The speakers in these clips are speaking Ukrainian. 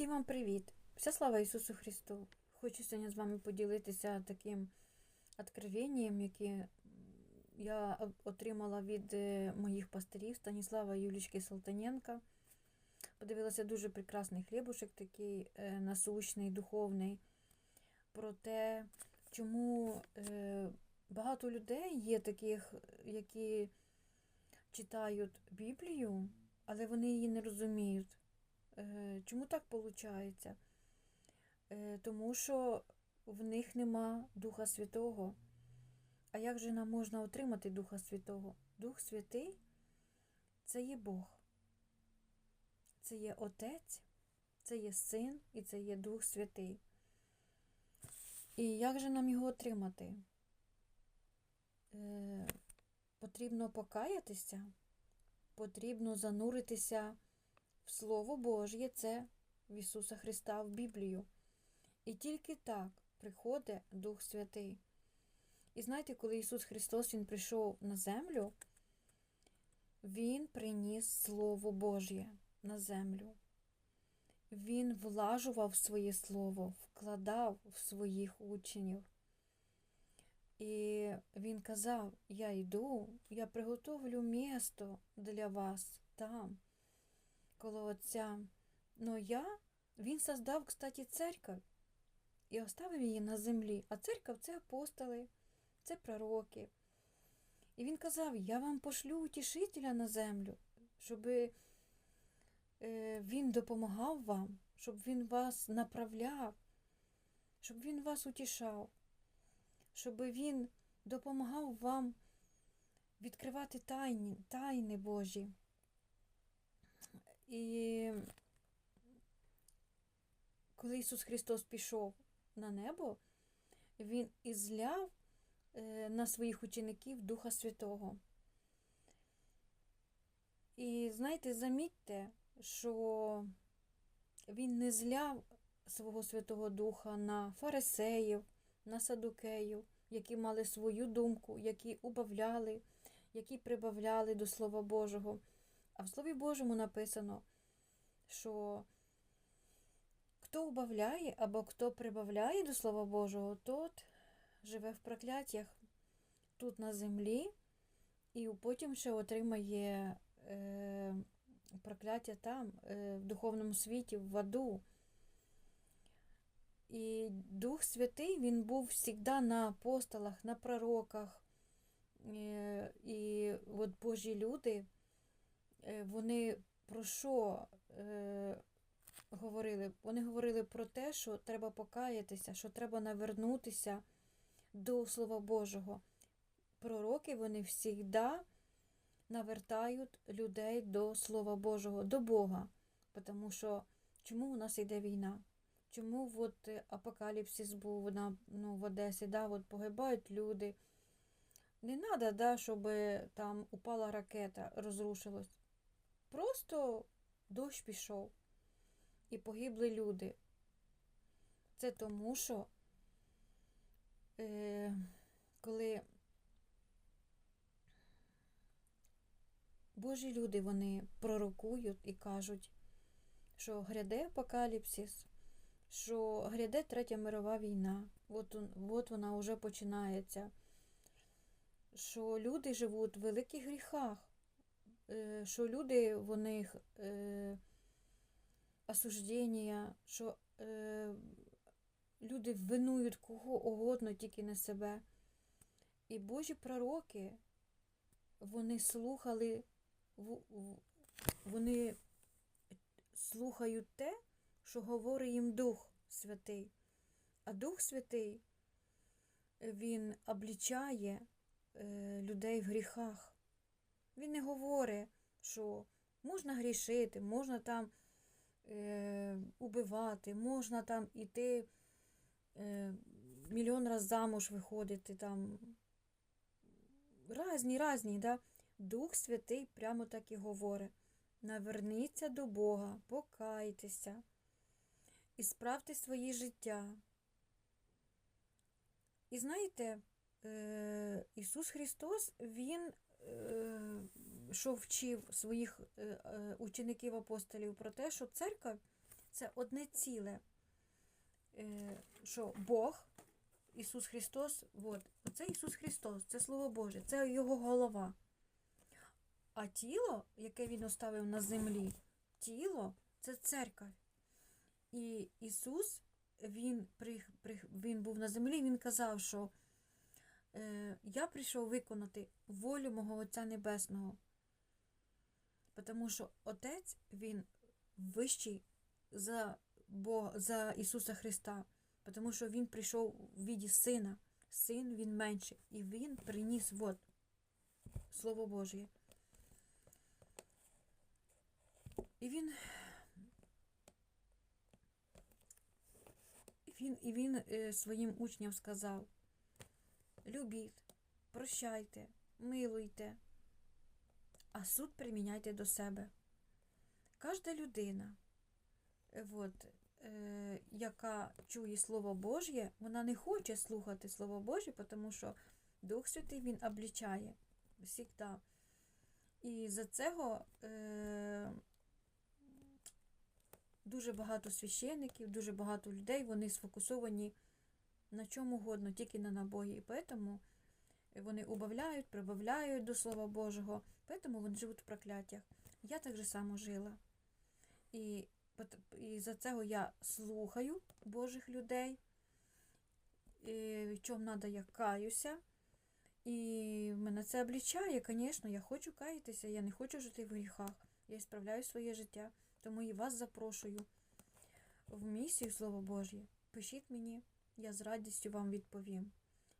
Всім вам привіт! Вся слава Ісусу Христу! Хочу сьогодні з вами поділитися таким откровенням, яке я отримала від е, моїх пастирів Станіслава Юлічки Салтаненка. Подивилася дуже прекрасний хлібушек, такий е, насущний, духовний, про те, чому е, багато людей є таких, які читають Біблію, але вони її не розуміють. Е, Чому так виходить? Тому що в них нема Духа Святого. А як же нам можна отримати Духа Святого? Дух Святий це є Бог. Це є Отець, це є Син і це є Дух Святий. І як же нам його отримати? Е, Потрібно покаятися, потрібно зануритися в Слово Божє, це в Ісуса Христа, в Біблію. І тільки так приходить Дух Святий. І знаєте, коли Ісус Христос Він прийшов на землю, Він приніс Слово Божє на землю. Він влажував своє Слово, вкладав в своїх учнів. І він казав: Я йду, я приготовлю місто для вас там коло Отця. Но я, він создав, кстати, церковь і оставив її на землі. А церква це апостоли, це пророки. І він казав: Я вам пошлю утішителя на землю, щоб він допомагав вам, щоб він вас направляв, щоб він вас утішав, щоб він допомагав вам відкривати тайні, тайни Божі. І коли Ісус Христос пішов на небо, Він ізляв е, на своїх учеників Духа Святого. І знаєте, замітьте, що Він не зляв свого Святого Духа на фарисеїв, на садукеїв, які мали свою думку, які убавляли, які прибавляли до Слова Божого. А в Слові Божому написано, що хто убавляє або хто прибавляє до Слова Божого, тот живе в прокляттях тут на землі, і потім ще отримає е, прокляття там, е, в духовному світі, в аду. І Дух Святий, він був завжди на апостолах, на пророках. Е, і от Божі люди. Е, вони про що е, говорили? Вони говорили про те, що треба покаятися, що треба навернутися до Слова Божого. Пророки вони завжди навертають людей до Слова Божого, до Бога. Тому що чому у нас йде війна? Чому от апокаліпсис був на, ну, в Одесі, да, от погибають люди. Не треба, да, щоб там упала ракета, розрушилось. Просто дощ пішов і погибли люди. Це тому, що е, коли Божі люди вони пророкують і кажуть, що гряде апокаліпсис, що гряде Третя мирова війна, от, от вона вже починається, що люди живуть в великих гріхах що люди в них е, осуждення, що е, люди винують кого угодно, тільки не себе. І Божі пророки, вони слухали, вони слухають те, що говорить їм Дух Святий. А Дух Святий, він облічає е, людей в гріхах. Він не говорить, що можна грішити, можна там е, убивати, можна там іти е, мільйон раз замуж виходити. там. Разні, разні, да? Дух Святий прямо так і говорить. Наверніться до Бога, покайтеся і справте своє життя. І знаєте, е, Ісус Христос, Він що вчив своїх е, е, учеників апостолів про те, що церква це одне ціле. Е, що Бог, Ісус Христос, от, це Ісус Христос, це Слово Боже, це Його голова. А тіло, яке Він оставив на землі, тіло це церква. І Ісус, Він, при, при, він був на землі, Він казав, що е, я прийшов виконати волю мого Отця Небесного. Тому що Отець, Він вищий за, Бога, за Ісуса Христа, тому що Він прийшов в віді Сина. Син Він менший. І Він приніс вот, Слово Божє. І він, він, і він е, своїм учням сказав: любіть, прощайте, милуйте, а суд приміняйте до себе. Кожна людина, е, от, е, яка чує Слово Божє, вона не хоче слухати Слово Божє, тому що Дух Святий Він облічає завжди. І за цього е, дуже багато священників, дуже багато людей, вони сфокусовані на чому угодно, тільки на Богі. І тому вони убавляють, прибавляють до Слова Божого, тому вони живуть в прокляттях. Я так же само жила. І, і за цього я слухаю Божих людей, і в чому треба, я каюся. І мене це облічає, звісно, я хочу каятися, я не хочу жити в гріхах. Я справляю своє життя. Тому і вас запрошую в місію Слово Божє. Пишіть мені, я з радістю вам відповім.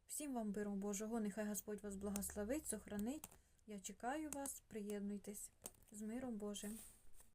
Всім вам миру Божого, нехай Господь вас благословить, сохранить. Я чекаю вас, приєднуйтесь з миром Божим.